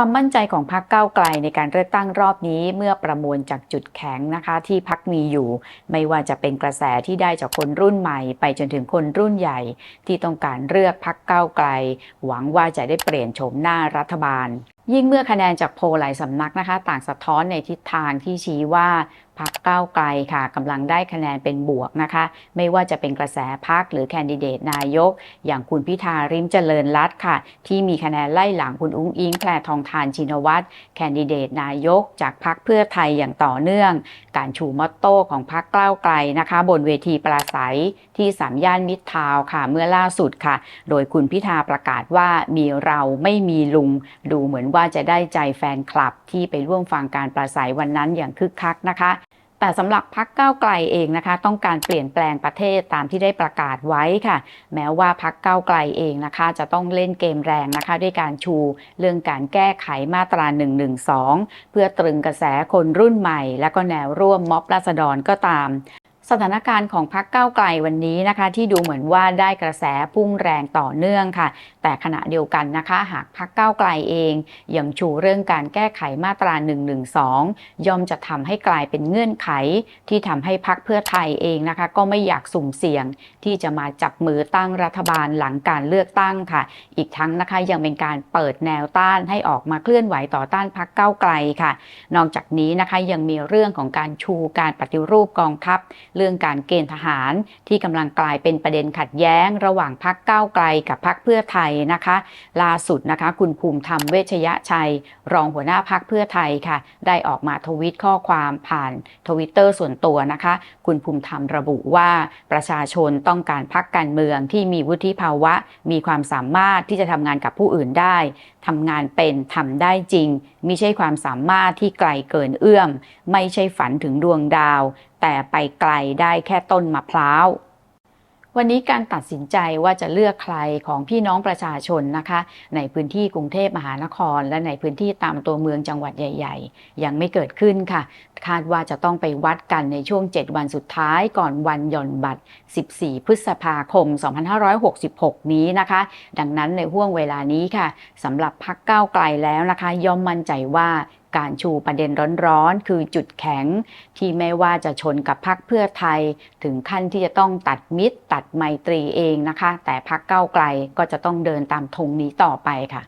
ความมั่นใจของพรรคก้าวไกลในการเลือกตั้งรอบนี้เมื่อประมวลจากจุดแข็งนะคะ ที่พรรคมีอยู่ ไม่ว่าจะเป็นกระแสที่ได้จากคนรุ่นใหม่ ไปจนถึงคนรุ่นใหญ่ ที่ต้องการเลือกพรรคก้าวไกล หวังว่าจะได้เปลี่ยนโฉมหน้ารัฐบาล ยิ่งเมื่อคะแนนจากโพลหลายสำนักนะคะ ต่างสะท้อนในทิศทางที่ชี้ว่าพรรคก้าวไกลค่ะกำลังได้คะแนนเป็นบวกนะคะ ไม่ว่าจะเป็นกระแสพรรคหรือแคนดิเดตนายก อย่างคุณพิธาริมเจริญรัตค่ะ ที่มีคะแนนไล่หลังคุณอุ้งอิงแพรทองทานชินวัตรแคนดิเดตนายก จากพรรคเพื่อไทยอย่างต่อเนื่อง การชูมอตโต้ของพรรคก้าวไกลนะคะ บนเวทีปราศัยที่สามย่านมิตรทาวค่ะ เมื่อล่าสุดค่ะ โดยคุณพิธาประกาศว่ามีเราไม่มีลุงดูเหมือนว่า่าจะได้ใจแฟนคลับที่ไปร่วมฟังการปราศัยวันนั้นอย่างคึกคักนะคะ แต่สำหรับพักก้าวไกลเองนะคะ ต้องการเปลี่ยนแปลงประเทศตามที่ได้ประกาศไว้ค่ะ แม้ว่าพักก้าวไกลเองนะคะ จะต้องเล่นเกมแรงนะคะ ด้วยการชูเรื่องการแก้ไขมาตรา 112 เพื่อตรึงกระแสคนรุ่นใหม่ และก็แนวร่วมม็อบราษฎรก็ตามสถานการณ์ของพักก้าวไกลวันนี้นะคะ ที่ดูเหมือนว่าได้กระแสพุ่งแรงต่อเนื่องค่ะ แต่ขณะเดียวกันนะคะ หากพักก้าวไกลเองยังชูเรื่องการแก้ไขมาตรา 112 ย่อมจะทำให้กลายเป็นเงื่อนไข ที่ทำให้พักเพื่อไทยเองนะคะ ก็ไม่อยากสุ่มเสี่ยง ที่จะมาจับมือตั้งรัฐบาลหลังการเลือกตั้งค่ะ อีกทั้งนะคะยังเป็นการเปิดแนวต้านให้ออกมาเคลื่อนไหวต่อต้านพักก้าวไกลค่ะ นอกจากนี้นะคะยังมีเรื่องของการชูการปฏิรูปกองทัพ เรื่องการเกณฑ์ทหารที่กำลังกลายเป็นประเด็นขัดแย้ง ระหว่างพักก้าวไกลกับพักเพื่อไทยนะคะล่าสุดนะคะ คุณภูมิธรรมเวชยชัย รองหัวหน้าพักเพื่อไทยค่ะ ได้ออกมาทวิตข้อความผ่านทวิตเตอร์ส่วนตัวนะคะ คุณภูมิธรรมระบุว่าประชาชนต้องการพักการเมืองที่มีวุฒิภาวะ มีความสามารถที่จะทำงานกับผู้อื่นได้ทำงานเป็นทำได้จริงมิใช่ความสามารถที่ไกลเกินเอื้อม ไม่ใช่ฝันถึงดวงดาว แต่ไปไกลได้แค่ต้นมะพร้าว วันนี้การตัดสินใจว่าจะเลือกใครของพี่น้องประชาชนนะคะ ในพื้นที่กรุงเทพมหานคร และในพื้นที่ตามตัวเมืองจังหวัดใหญ่ ๆ ยังไม่เกิดขึ้นค่ะ คาดว่าจะต้องไปวัดกันในช่วง 7 วันสุดท้ายก่อนวันหย่อนบัตร 14 พฤษภาคม 2566 นี้นะคะ ดังนั้นในห่วงเวลานี้ค่ะสำหรับพักก้าวไกลแล้วนะคะ ย่อมมั่นใจว่า การชูประเด็นร้อนๆ คือจุดแข็ง ที่ไม่ว่าจะชนกับพักเพื่อไทย ถึงขั้นที่จะต้องตัดมิตร ตัดไมตรีเองนะคะ แต่พักก้าไกลก็จะต้องเดินตามธงนี้ต่อไปค่ะ